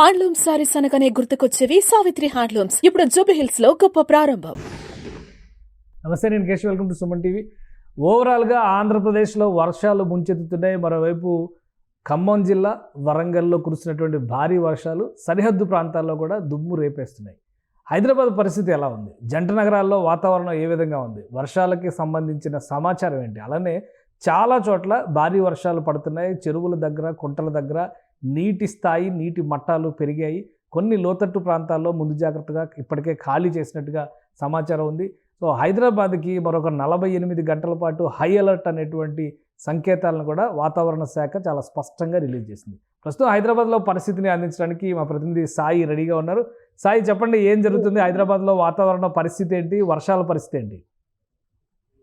Handloom sarees అనగానే గుర్తుకొచ్చేవి Savitri handlooms. ఇప్పుడు జూబి హిల్స్లో గొప్ప ప్రారంభం. నమస్తే నేను Kesh welcome to Suman TV. ఓవరాల్గా ఆంధ్రప్రదేశ్లో వర్షాలు ముంచెత్తుతున్నాయి. మరోవైపు ఖమ్మం జిల్లా వరంగల్లో కురిసినటువంటి భారీ వర్షాలు సరిహద్దు ప్రాంతాల్లో కూడా దుమ్ము రేపేస్తున్నాయి. హైదరాబాద్ పరిస్థితి ఎలా ఉంది? జంట నగరాల్లో వాతావరణం ఏ విధంగా ఉంది? వర్షాలకి సంబంధించిన సమాచారం ఏంటి? అలానే చాలా చోట్ల భారీ వర్షాలు పడుతున్నాయి. చెరువుల దగ్గర కుంటల దగ్గర నీటి స్థాయి నీటి మట్టాలు పెరిగాయి. కొన్ని లోతట్టు ప్రాంతాల్లో ముందు జాగ్రత్తగా ఇప్పటికే ఖాళీ చేసినట్టుగా సమాచారం ఉంది. సో హైదరాబాద్కి మరొక నలభై ఎనిమిది గంటల పాటు హై అలర్ట్ అనేటువంటి సంకేతాలను కూడా వాతావరణ శాఖ చాలా స్పష్టంగా రిలీజ్ చేసింది. ప్రస్తుతం హైదరాబాద్లో పరిస్థితిని అందించడానికి మా ప్రతినిధి సాయి రెడీగా ఉన్నారు. సాయి చెప్పండి ఏం జరుగుతుంది? హైదరాబాద్లో వాతావరణ పరిస్థితి ఏంటి? వర్షాల పరిస్థితి ఏంటి?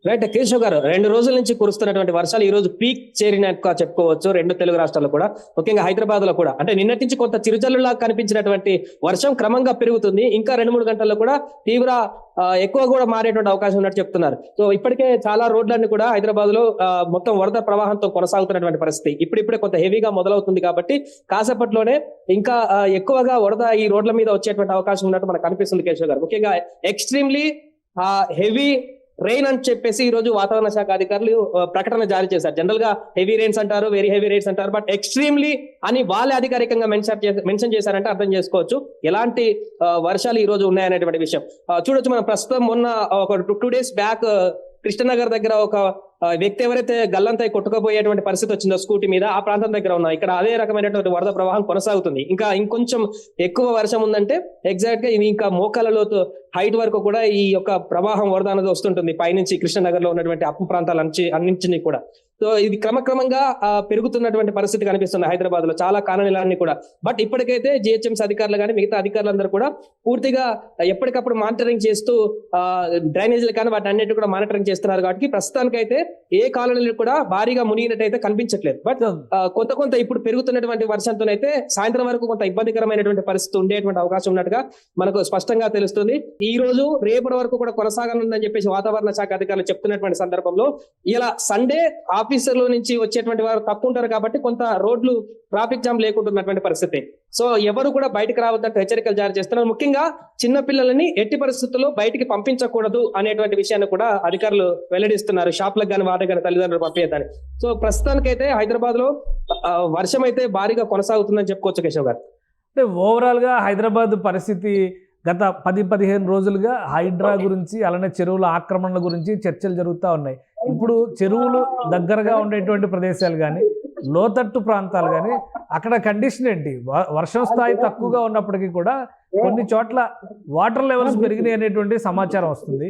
రైట్ కేశవ్ గారు రెండు రోజుల నుంచి కురుస్తున్నటువంటి వర్షాలు ఈ రోజు పీక్ చేరినట్టుగా చెప్పుకోవచ్చు రెండు తెలుగు రాష్ట్రాల్లో కూడా ముఖ్యంగా హైదరాబాద్లో కూడా. అంటే నిన్నటి నుంచి కొంత చిరుజల్లులా కనిపించినటువంటి వర్షం క్రమంగా పెరుగుతుంది ఇంకా రెండు మూడు గంటల్లో కూడా తీవ్ర ఎక్కువ కూడా మారేటువంటి అవకాశం ఉన్నట్టు చెప్తున్నారు. సో ఇప్పటికే చాలా రోడ్లన్నీ కూడా హైదరాబాద్లో మొత్తం వరద ప్రవాహంతో కొనసాగుతున్నటువంటి పరిస్థితి. ఇప్పుడిప్పుడే కొంత హెవీగా మొదలవుతుంది కాబట్టి కాసేపట్లోనే ఇంకా ఎక్కువగా వరద ఈ రోడ్ల మీద వచ్చేటువంటి అవకాశం ఉన్నట్టు మనకు కనిపిస్తుంది కేశవ్ గారు. ముఖ్యంగా ఎక్స్ట్రీమ్లీ హెవీ రెయిన్ అని చెప్పేసి ఈ రోజు వాతావరణ శాఖ అధికారులు ప్రకటన జారీ చేశారు. జనరల్గా హెవీ రెయిన్స్ అంటారు వెరీ హెవీ రెయిన్స్ అంటారు బట్ ఎక్స్ట్రీమ్లీ అని వాళ్ళే అధికారికంగా మెన్షన్ మెన్షన్ చేశారంటే అర్థం చేసుకోవచ్చు. ఎలాంటి వర్షాలు ఈ రోజు ఉన్నాయనేటువంటి విషయం. చూడొచ్చు మనం ప్రస్తుతం మొన్న ఒక టూ డేస్ బ్యాక్ కృష్ణనగర్ దగ్గర ఒక వ్యక్తి ఎవరైతే గల్లంతై కొట్టుకుపోయేటువంటి పరిస్థితి వచ్చిందో స్కూటీ మీద ఆ ప్రాంతం దగ్గర ఉన్నాం ఇక్కడ అదే రకమైనటువంటి వరద ప్రవాహం కొనసాగుతుంది. ఇంకా ఇంకొంచెం ఎక్కువ వర్షం ఉందంటే ఎగ్జాక్ట్గా ఇంకా మోకాలలో హైట్ వరకు కూడా ఈ యొక్క ప్రవాహం వరద అనేది వస్తుంటుంది. పైనుంచి కృష్ణనగర్లో ఉన్నటువంటి అప్పు ప్రాంతాల నుంచి అన్నింటినీ కూడా. సో ఇది క్రమక్రమంగా పెరుగుతున్నటువంటి పరిస్థితి కనిపిస్తుంది హైదరాబాద్లో చాలా కాలనీలన్నీ కూడా. బట్ ఇప్పటికైతే జిహెచ్ఎంసీ అధికారులు కానీ మిగతా అధికారులందరూ కూడా పూర్తిగా ఎప్పటికప్పుడు మానిటరింగ్ చేస్తూ ఆ, డ్రైనేజీలు కానీ వాటి అన్నిటి కూడా మానిటరింగ్ చేస్తున్నారు కాబట్టి ప్రస్తుతానికైతే ఏ కాలనీలు కూడా భారీగా మునిగినట్టయితే కనిపించట్లేదు. బట్ కొంత కొంత ఇప్పుడు పెరుగుతున్నటువంటి వర్షంతోనైతే సాయంత్రం వరకు కొంత ఇబ్బందికరమైనటువంటి పరిస్థితి ఉండేటువంటి అవకాశం ఉన్నట్టుగా మనకు స్పష్టంగా తెలుస్తుంది. ఈ రోజు రేపటి వరకు కూడా కొనసాగనుందని చెప్పేసి వాతావరణ శాఖ అధికారులు చెప్తున్నటువంటి సందర్భంలో ఇలా సండే ఆఫీసర్ల నుంచి వచ్చేటువంటి వారు తక్కువ ఉంటారు కాబట్టి కొంత రోడ్లు ట్రాఫిక్ జామ్ లేకుంటున్నటువంటి పరిస్థితి. సో ఎవరు కూడా బయటకు రావద్దంటే హెచ్చరికలు జారీ చేస్తున్నారు. ముఖ్యంగా చిన్న పిల్లలని ఎట్టి పరిస్థితుల్లో బయటికి పంపించకూడదు అనేటువంటి విషయాన్ని కూడా అధికారులు వెల్లడిస్తున్నారు. షాప్లకు కానీ వాటికి కానీ తల్లిదండ్రులు పంపించదని సో ప్రస్తుతానికైతే హైదరాబాద్లో వర్షం అయితే భారీగా కొనసాగుతుందని చెప్పుకోవచ్చు కేశవ్ గారు. అంటే ఓవరాల్గా హైదరాబాద్ పరిస్థితి గత పది పదిహేను రోజులుగా హైడ్రా గురించి అలానే చెరువుల ఆక్రమణల గురించి చర్చలు జరుగుతూ ఉన్నాయి. ఇప్పుడు చెరువులు దగ్గరగా ఉండేటువంటి ప్రదేశాలు కానీ లోతట్టు ప్రాంతాలు కానీ అక్కడ కండిషన్ ఏంటి? వర్షం స్థాయి తక్కువగా ఉన్నప్పటికీ కూడా కొన్ని చోట్ల వాటర్ లెవెల్స్ పెరిగినాయి అనేటువంటి సమాచారం వస్తుంది.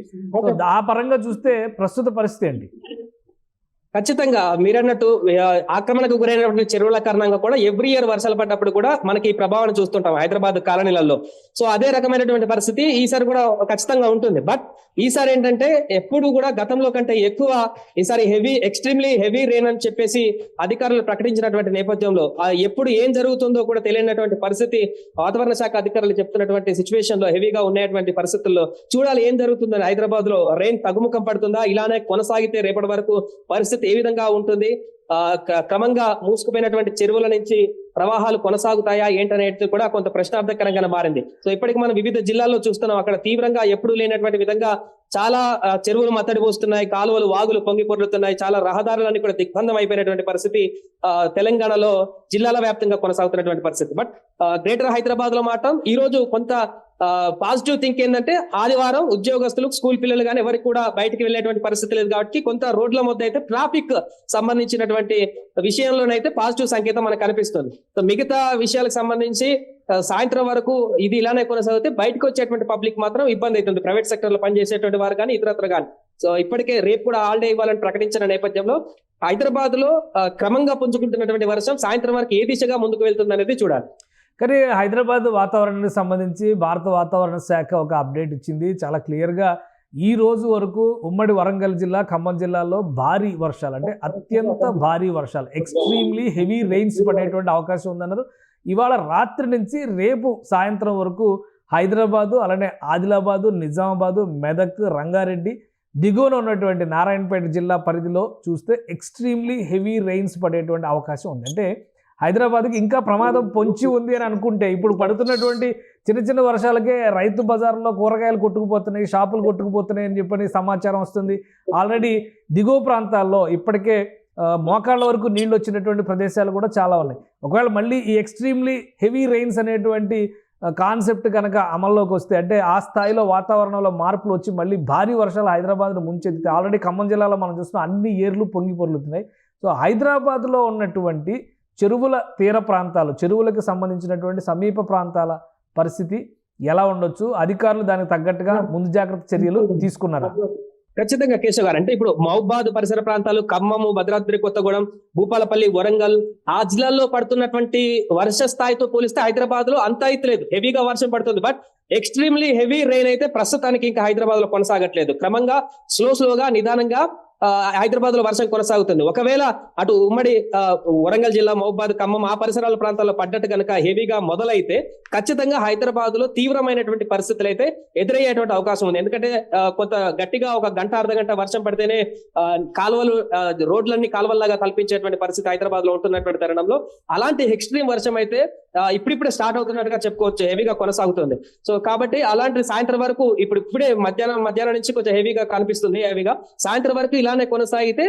ఆ పరంగా చూస్తే ప్రస్తుత పరిస్థితి ఏంటి? ఖచ్చితంగా మీరన్నట్టు ఆక్రమణకు గురైనటువంటి చెరువుల కారణంగా కూడా ఎవ్రీ ఇయర్ వర్షాలు పడ్డప్పుడు కూడా మనకి ఈ ప్రభావాన్ని చూస్తుంటాం హైదరాబాద్ కాలనీలలో సో అదే రకమైనటువంటి పరిస్థితి ఈసారి కూడా ఖచ్చితంగా ఉంటుంది. బట్ ఈసారి ఏంటంటే ఎప్పుడు కూడా గతంలో కంటే ఎక్కువ ఈసారి హెవీ ఎక్స్ట్రీమ్లీ హెవీ రెయిన్ అని చెప్పేసి అధికారులు ప్రకటించినటువంటి నేపథ్యంలో ఆ ఎప్పుడు ఏం జరుగుతుందో కూడా తెలియనటువంటి పరిస్థితి వాతావరణ శాఖ అధికారులు చెప్తున్నటువంటి సిచ్యువేషన్లో హెవీగా ఉన్నటువంటి పరిస్థితుల్లో చూడాలి ఏం జరుగుతుందని హైదరాబాద్లో రెయిన్ తగ్గుముఖం పడుతుందా? ఇలానే కొనసాగితే రేపటి వరకు పరిస్థితి ఏ విధంగా ఉంటుంది? ఆ క్రమంగా మూసుకుపోయినటువంటి చెరువుల నుంచి ప్రవాహాలు కొనసాగుతాయా? ఏంటనేది కూడా కొంత ప్రశ్నార్థకరంగా మారింది. సో ఇప్పటికి మనం వివిధ జిల్లాల్లో చూస్తున్నాం. అక్కడ తీవ్రంగా ఎప్పుడు లేనటువంటి విధంగా చాలా చెరువులు మత్తడి పోస్తున్నాయి కాలువలు వాగులు పొంగి పొర్లుతున్నాయి చాలా రహదారులన్నీ కూడా దిగ్బంధం అయిపోయినటువంటి పరిస్థితి ఆ, తెలంగాణలో జిల్లాల వ్యాప్తంగా కొనసాగుతున్నటువంటి పరిస్థితి. బట్ గ్రేటర్ హైదరాబాద్లో మాత్రం ఈ రోజు కొంత పాజిటివ్ థింక్ ఏంటంటే ఆదివారం ఉద్యోగస్తులు స్కూల్ పిల్లలు కానీ ఎవరికి కూడా బయటికి వెళ్ళేటువంటి పరిస్థితి లేదు కాబట్టి కొంత రోడ్ల మధ్య అయితే ట్రాఫిక్ సంబంధించినటువంటి విషయంలోనైతే పాజిటివ్ సంకేతం మనకు కనిపిస్తుంది. సో మిగతా విషయాలకు సంబంధించి సాయంత్రం వరకు ఇది ఇలానే కొనసాగితే బయటకు వచ్చేటువంటి పబ్లిక్ మాత్రం ఇబ్బంది అవుతుంది. ప్రైవేట్ సెక్టర్లో పనిచేసేటువంటి వారు కానీ ఇతరత్ర కానీ. సో ఇప్పటికే రేపు కూడా హాలిడే ఇవ్వాలని ప్రకటించిన నేపథ్యంలో హైదరాబాద్లో క్రమంగా పుంజుకుంటున్నటువంటి వర్షం సాయంత్రం వరకు ఏ దిశగా ముందుకు వెళ్తుంది అనేది చూడాలి. కానీ హైదరాబాద్ వాతావరణానికి సంబంధించి భారత వాతావరణ శాఖ ఒక అప్డేట్ ఇచ్చింది. చాలా క్లియర్గా ఈ రోజు వరకు ఉమ్మడి వరంగల్ జిల్లా ఖమ్మం జిల్లాలో భారీ వర్షాలు అంటే అత్యంత భారీ వర్షాలు. ఎక్స్ట్రీమ్లీ హెవీ రెయిన్స్ పడేటువంటి అవకాశం ఉందన్నారు. ఇవాళ రాత్రి నుంచి రేపు సాయంత్రం వరకు హైదరాబాదు అలానే ఆదిలాబాదు నిజామాబాదు మెదక్ రంగారెడ్డి దిగువన ఉన్నటువంటి నారాయణపేట జిల్లా పరిధిలో చూస్తే ఎక్స్ట్రీమ్లీ హెవీ రెయిన్స్ పడేటువంటి అవకాశం ఉంది. అంటే హైదరాబాద్కి ఇంకా ప్రమాదం పొంచి ఉంది అని అనుకుంటే ఇప్పుడు పడుతున్నటువంటి చిన్న చిన్న వర్షాలకే రైతు బజార్లో కూరగాయలు కొట్టుకుపోతున్నాయి షాపులు కొట్టుకుపోతున్నాయి అని చెప్పని సమాచారం వస్తుంది. ఆల్రెడీ దిగువ ప్రాంతాల్లో ఇప్పటికే మోకాళ్ళ వరకు నీళ్ళు వచ్చినటువంటి ప్రదేశాలు కూడా చాలా ఉన్నాయి. ఒకవేళ మళ్ళీ ఈ ఎక్స్ట్రీమ్లీ హెవీ రెయిన్స్ అనేటువంటి కాన్సెప్ట్ కనుక అమల్లోకి వస్తే అంటే ఆ స్థాయిలో వాతావరణంలో మార్పులు వచ్చి మళ్ళీ భారీ వర్షాలు హైదరాబాద్ను ముంచెత్తితే ఆల్రెడీ ఖమ్మం జిల్లాలో మనం చూస్తున్నాం అన్ని ఏర్లు పొంగి పొర్లుతున్నాయి. సో హైదరాబాద్లో ఉన్నటువంటి చెరువుల తీర ప్రాంతాలు చెరువులకు సంబంధించినటువంటి సమీప ప్రాంతాల పరిస్థితి ఎలా ఉండొచ్చు? అధికారులు దానికి తగ్గట్టుగా ముందు జాగ్రత్త చర్యలు తీసుకున్నారా? ఖచ్చితంగా కేశవ్ గారు అంటే ఇప్పుడు మహబాద్ పరిసర ప్రాంతాలు ఖమ్మము భద్రాద్రి కొత్తగూడెం భూపాలపల్లి వరంగల్ ఆ జిల్లాల్లో పడుతున్నటువంటి వర్ష స్థాయితో పోలిస్తే హైదరాబాద్లో అంత అయితే లేదు. హెవీగా వర్షం పడుతుంది. బట్ ఎక్స్ట్రీమ్లీ హెవీ రెయిన్ అయితే ప్రస్తుతానికి ఇంకా హైదరాబాద్లో కొనసాగట్లేదు. క్రమంగా స్లో స్లోగా నిదానంగా హైదరాబాద్లో వర్షం కొనసాగుతుంది. ఒకవేళ అటు ఉమ్మడి వరంగల్ జిల్లా మహబాద్ ఖమ్మం ఆ పరిసరాల ప్రాంతాల్లో పడ్డట్టు కనుక హెవీగా మొదలైతే ఖచ్చితంగా హైదరాబాద్లో తీవ్రమైనటువంటి పరిస్థితులు అయితే ఎదురయ్యేటువంటి అవకాశం ఉంది. ఎందుకంటే కొంత గట్టిగా ఒక గంట అర్ధ గంట వర్షం పడితేనే కాలువలు రోడ్లన్నీ కాలువల్లాగా కల్పించేటువంటి పరిస్థితి హైదరాబాద్లో ఉంటున్నటువంటి తరుణంలో. అలాంటి ఎక్స్ట్రీమ్ వర్షం అయితే ఇప్పుడిప్పుడే స్టార్ట్ అవుతున్నట్టుగా చెప్పుకోవచ్చు హెవీగా కొనసాగుతుంది. సో కాబట్టి అలాంటి సాయంత్రం వరకు ఇప్పుడు ఇప్పుడే మధ్యాహ్నం మధ్యాహ్నం నుంచి కొంచెం హెవీగా కనిపిస్తుంది హెవీగా. సాయంత్రం వరకు ఇలానే కొనసాగితే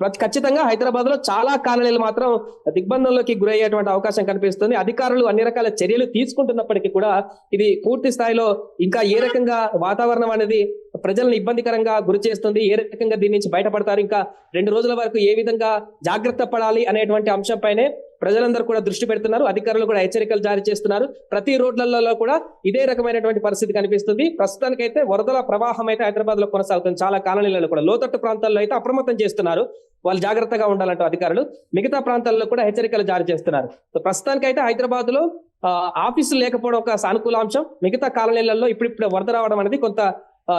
ప్రతి- ఖచ్చితంగా హైదరాబాద్లో చాలా కాలనీలు మాత్రం దిగ్బంధంలోకి గురయ్యేటువంటి అవకాశం కనిపిస్తుంది. అధికారులు అన్ని రకాల చర్యలు తీసుకుంటున్నప్పటికీ కూడా ఇది పూర్తి స్థాయిలో ఇంకా ఏ రకంగా వాతావరణం అనేది ప్రజలను ఇబ్బందికరంగా గురి చేస్తుంది ఏ రకంగా దీని నుంచి బయటపడతారు ఇంకా రెండు రోజుల వరకు ఏ విధంగా జాగ్రత్త పడాలి అనేటువంటి అంశంపైనే ప్రజలందరూ కూడా దృష్టి పెడుతున్నారు అధికారులు కూడా హెచ్చరికలు జారీ చేస్తున్నారు. ప్రతి రోడ్లలో కూడా ఇదే రకమైనటువంటి పరిస్థితి కనిపిస్తుంది. ప్రస్తుతానికైతే వరదల ప్రవాహం అయితే హైదరాబాద్లో కొనసాగుతుంది. చాలా కాలనీలలో కూడా లోతట్టు ప్రాంతాల్లో అయితే అప్రమత్తం చేస్తున్నారు. వాళ్ళు జాగ్రత్తగా ఉండాలంటూ అధికారులు. మిగతా ప్రాంతాల్లో కూడా హెచ్చరికలు జారీ చేస్తున్నారు. సో ప్రస్తుతానికైతే హైదరాబాద్లో ఆ, ఆఫీసులు లేకపోవడం ఒక సానుకూల అంశం. మిగతా కాలనీలలో ఇప్పుడిప్పుడు వరద రావడం అనేది కొంత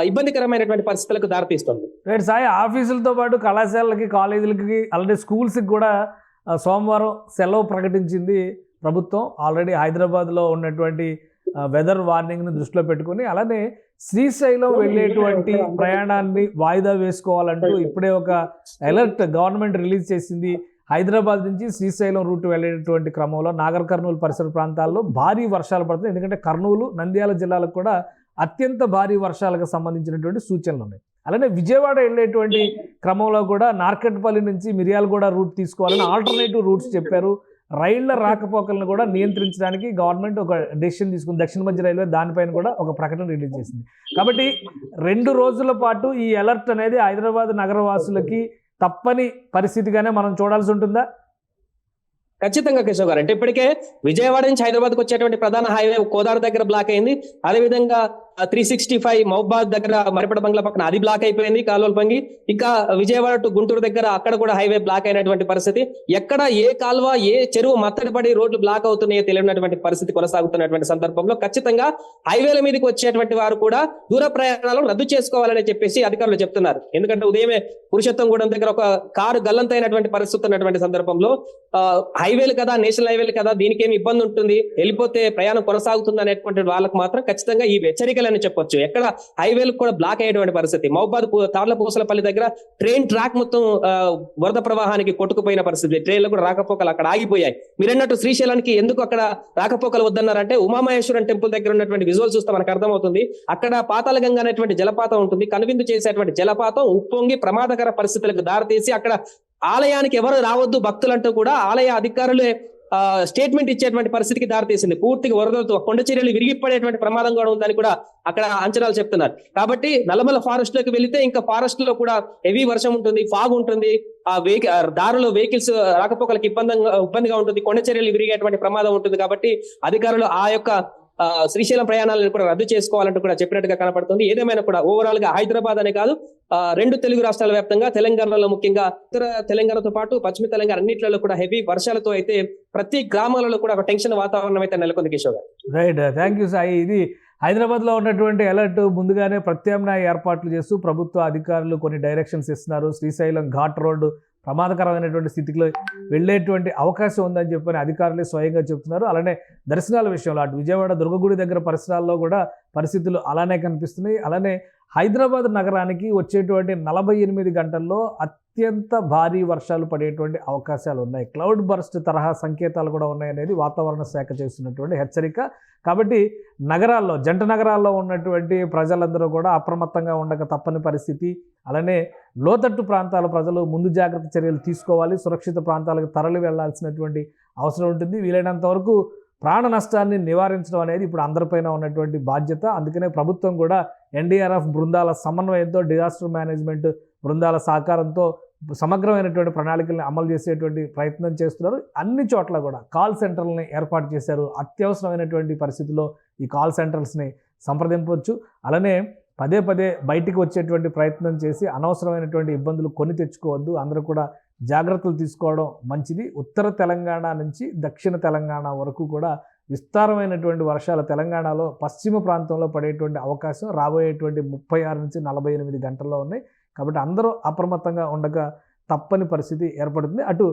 ఇబ్బందికరమైనటువంటి పరిస్థితులకు దారితీస్తుంది. రేపు సాయి ఆఫీసులతో పాటు కళాశాలలకి కాలేజీలకి అలాంటి స్కూల్స్కి కూడా సోమవారం సెలవు ప్రకటించింది ప్రభుత్వం. ఆల్రెడీ హైదరాబాద్లో ఉన్నటువంటి వెదర్ వార్నింగ్ని దృష్టిలో పెట్టుకుని అలానే శ్రీశైలం వెళ్ళేటువంటి ప్రయాణాన్ని వాయిదా వేసుకోవాలంటూ ఇప్పుడే ఒక అలర్ట్ గవర్నమెంట్ రిలీజ్ చేసింది. హైదరాబాద్ నుంచి శ్రీశైలం రూట్ వెళ్ళేటువంటి క్రమంలో నాగర్ కర్నూలు పరిసర ప్రాంతాల్లో భారీ వర్షాలు పడుతున్నాయి. ఎందుకంటే కర్నూలు నంద్యాల జిల్లాలకు కూడా అత్యంత భారీ వర్షాలకు సంబంధించినటువంటి సూచనలు ఉన్నాయి. అలానే విజయవాడ వెళ్ళేటువంటి క్రమంలో కూడా నార్కెట్పల్లి నుంచి మిర్యాలగూడ రూట్ తీసుకోవాలని ఆల్టర్నేటివ్ రూట్స్ చెప్పారు. రైళ్ళ రాకపోకలను కూడా నియంత్రించడానికి గవర్నమెంట్ ఒక డెసిషన్ తీసుకుంది. దక్షిణ మధ్య రైల్వే దానిపైన కూడా ఒక ప్రకటన రిలీజ్ చేసింది. కాబట్టి రెండు రోజుల పాటు ఈ అలర్ట్ అనేది హైదరాబాద్ నగరవాసులకి తప్పని పరిస్థితిగానే మనం చూడాల్సి ఉంటుందా? ఖచ్చితంగా కేశవ్ గారు. అంటే ఇప్పటికే విజయవాడ నుంచి హైదరాబాద్కు వచ్చేటువంటి ప్రధాన హైవే కోదాడ దగ్గర బ్లాక్ అయింది. అదేవిధంగా త్రీ సిక్స్టీ ఫైవ్ మహబాద్ దగ్గర మరిపడ బంగ్లా పక్కన అది బ్లాక్ అయిపోయింది కాలువలు పొంగి. ఇంకా విజయవాడ టు గుంటూరు దగ్గర అక్కడ కూడా హైవే బ్లాక్ అయినటువంటి పరిస్థితి. ఎక్కడ ఏ కాలువ ఏ చెరువు మత్తడి పడి రోడ్లు బ్లాక్ అవుతున్నాయో తెలియనటువంటి పరిస్థితి కొనసాగుతున్నటువంటి సందర్భంలో ఖచ్చితంగా హైవేల మీదకి వచ్చేటువంటి వారు కూడా దూర ప్రయాణాలను రద్దు చేసుకోవాలని చెప్పేసి అధికారులు చెప్తున్నారు. ఎందుకంటే ఉదయమే కూడా దగ్గర ఒక కారు గల్లంతైనటువంటి పరిస్థితి ఉన్నటువంటి సందర్భంలో హైవేలు కదా నేషనల్ హైవేలు కదా దీనికి ఏమి ఇబ్బంది ఉంటుంది? వెళ్ళిపోతే ప్రయాణం కొనసాగుతుంది అనేటువంటి వాళ్ళకు మాత్రం ఖచ్చితంగా ఈ హెచ్చరిక అని చెప్పొచ్చు. ఎక్కడ హైవేలు కూడా బ్లాక్ అయ్యేటువంటి పరిస్థితి. మహబాద్ పు- తాళ్ళ పూసలపల్లి దగ్గర ట్రైన్ ట్రాక్ మొత్తం వరద ప్రవాహానికి కొట్టుకుపోయిన పరిస్థితి. ట్రైన్లు కూడా రాకపోకలు అక్కడ ఆగిపోయాయి. మీరన్నట్టు శ్రీశైలానికి ఎందుకు అక్కడ రాకపోకలు వద్దన్నారంటే ఉమామహేశ్వరం టెంపుల్ దగ్గర ఉన్నటువంటి విజువల్ చూస్తే మనకు అర్థమవుతుంది. అక్కడ పాతాళ గంగ అనేటువంటి జలపాతం ఉంటుంది. కనువిందు చేసేటువంటి జలపాతం ఉప్పొంగి ప్రమాదకర పరిస్థితులకు దారితీసి అక్కడ ఆలయానికి ఎవరు రావద్దు భక్తులంటూ కూడా ఆలయ అధికారులే స్టేట్మెంట్ ఇచ్చేటువంటి పరిస్థితికి దారితీసింది. పూర్తిగా వరదలతో కొండ చర్యలు విరిగిపడేటువంటి ప్రమాదం కూడా ఉందని కూడా అక్కడ అంచనాలు చెప్తున్నారు. కాబట్టి నల్లమల ఫారెస్ట్లోకి వెళితే ఇంకా ఫారెస్ట్లో కూడా హెవీ వర్షం ఉంటుంది ఫాగ్ ఉంటుంది ఆ వెహిక దారిలో వెహికల్స్ రాకపోకలకు ఇబ్బందిగా ఇబ్బందిగా ఉంటుంది కొండ చర్యలు విరిగేటువంటి ప్రమాదం ఉంటుంది కాబట్టి అధికారులు ఆ యొక్క శ్రీశైలం ప్రయాణాలను కూడా రద్దు చేసుకోవాలంటూ కూడా చెప్పినట్టుగా కనపడుతుంది. ఏదేమైనా కూడా ఓవరాల్గా హైదరాబాద్ అనే కాదు ఆ, రెండు తెలుగు రాష్ట్రాల వ్యాప్తంగా తెలంగాణలో ముఖ్యంగా ఉత్తర తెలంగాణతో పాటు పశ్చిమ తెలంగాణ అన్నింటిలో కూడా హెవీ వర్షాలతో అయితే ప్రతి గ్రామాలలో కూడా ఒక టెన్షన్ వాతావరణం అయితే నెలకొంది Kishore right thank you Sai. ఇది హైదరాబాద్లో ఉన్నటువంటి అలర్ట్ ముందుగానే ప్రత్యామ్నాయ ఏర్పాట్లు చేస్తూ ప్రభుత్వ అధికారులు కొన్ని డైరెక్షన్స్ ఇస్తున్నారు. శ్రీశైలం ఘాట్ రోడ్డు ప్రమాదకరమైనటువంటి స్థితిలో వెళ్ళేటువంటి అవకాశం ఉందని చెప్పని అధికారులే స్వయంగా చెప్తున్నారు. అలానే దర్శనాల విషయంలో అటు విజయవాడ దుర్గగుడి దగ్గర పరిసరాల్లో కూడా పరిస్థితులు అలానే కనిపిస్తున్నాయి. అలానే హైదరాబాద్ నగరానికి వచ్చేటువంటి నలభై ఎనిమిది గంటల్లో అత్యంత భారీ వర్షాలు పడేటువంటి అవకాశాలు ఉన్నాయి. క్లౌడ్ బర్స్ట్ తరహా సంకేతాలు కూడా ఉన్నాయనేది వాతావరణ శాఖ చేస్తున్నటువంటి హెచ్చరిక. కాబట్టి నగరాల్లో జంట నగరాల్లో ఉన్నటువంటి ప్రజలందరూ కూడా అప్రమత్తంగా ఉండక తప్పని పరిస్థితి. అలానే లోతట్టు ప్రాంతాల ప్రజలు ముందు జాగ్రత్త చర్యలు తీసుకోవాలి సురక్షిత ప్రాంతాలకు తరలి వెళ్ళాల్సినటువంటి అవసరం ఉంటుంది. వీలైనంత వరకు ప్రాణ నష్టాన్ని నివారించడం అనేది ఇప్పుడు అందరిపైన ఉన్నటువంటి బాధ్యత. అందుకనే ప్రభుత్వం కూడా ఎన్డీఆర్ఎఫ్ బృందాల సమన్వయంతో డిజాస్టర్ మేనేజ్మెంట్ బృందాల సహకారంతో సమగ్రమైనటువంటి ప్రణాళికల్ని అమలు చేసేటువంటి ప్రయత్నం చేస్తున్నారు. అన్ని చోట్ల కూడా కాల్ సెంటర్లని ఏర్పాటు చేశారు. అత్యవసరమైనటువంటి పరిస్థితుల్లో ఈ కాల్ సెంటర్స్ని సంప్రదింపవచ్చు. అలానే పదే పదే బయటికి వచ్చేటువంటి ప్రయత్నం చేసి అనవసరమైనటువంటి ఇబ్బందులు కొని తెచ్చుకోవద్దు. అందరూ కూడా జాగ్రత్తలు తీసుకోవడం మంచిది. ఉత్తర తెలంగాణ నుంచి దక్షిణ తెలంగాణ వరకు కూడా విస్తారమైనటువంటి వర్షాలు తెలంగాణలో పశ్చిమ ప్రాంతంలో పడేటువంటి అవకాశం రాబోయేటువంటి ముప్పై ఆరు నుంచి నలభై ఎనిమిది గంటల్లో ఉన్నాయి. కాబట్టి అందరూ అప్రమత్తంగా ఉండగా తప్పని పరిస్థితి ఏర్పడుతుంది. అటు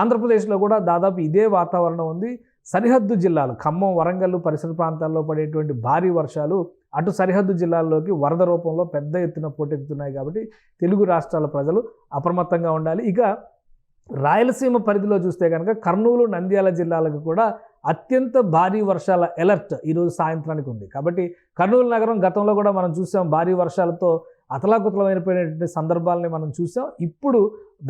ఆంధ్రప్రదేశ్లో కూడా దాదాపు ఇదే వాతావరణం ఉంది. సరిహద్దు జిల్లాలు ఖమ్మం వరంగల్ పరిసర ప్రాంతాల్లో పడేటువంటి భారీ వర్షాలు అటు సరిహద్దు జిల్లాల్లోకి వరద రూపంలో పెద్ద ఎత్తున పోటెత్తుతున్నాయి కాబట్టి తెలుగు రాష్ట్రాల ప్రజలు అప్రమత్తంగా ఉండాలి. ఇక రాయలసీమ పరిధిలో చూస్తే కనుక కర్నూలు నంద్యాల జిల్లాలకు కూడా అత్యంత భారీ వర్షాల ఎలర్ట్ ఈరోజు సాయంత్రానికి ఉంది. కాబట్టి కర్నూలు నగరం గతంలో కూడా మనం చూసాం భారీ వర్షాలతో అతలాకుతలమైనటువంటి సందర్భాలని మనం చూసాం. ఇప్పుడు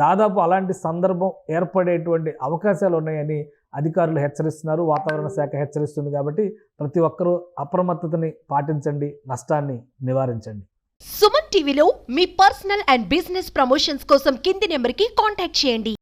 దాదాపు అలాంటి సందర్భం ఏర్పడేటువంటి అవకాశాలు ఉన్నాయని అధికారులు హెచ్చరిస్తున్నారు. వాతావరణ శాఖ హెచ్చరిస్తుంది కాబట్టి ప్రతి ఒక్కరూ అప్రమత్తతని పాటించండి నష్టాన్ని నివారించండి. సుమన్ టీవీలో మీ పర్సనల్ అండ్ బిజినెస్ ప్రమోషన్స్ కోసం కింది నెంబర్కి కాంటాక్ట్ చేయండి.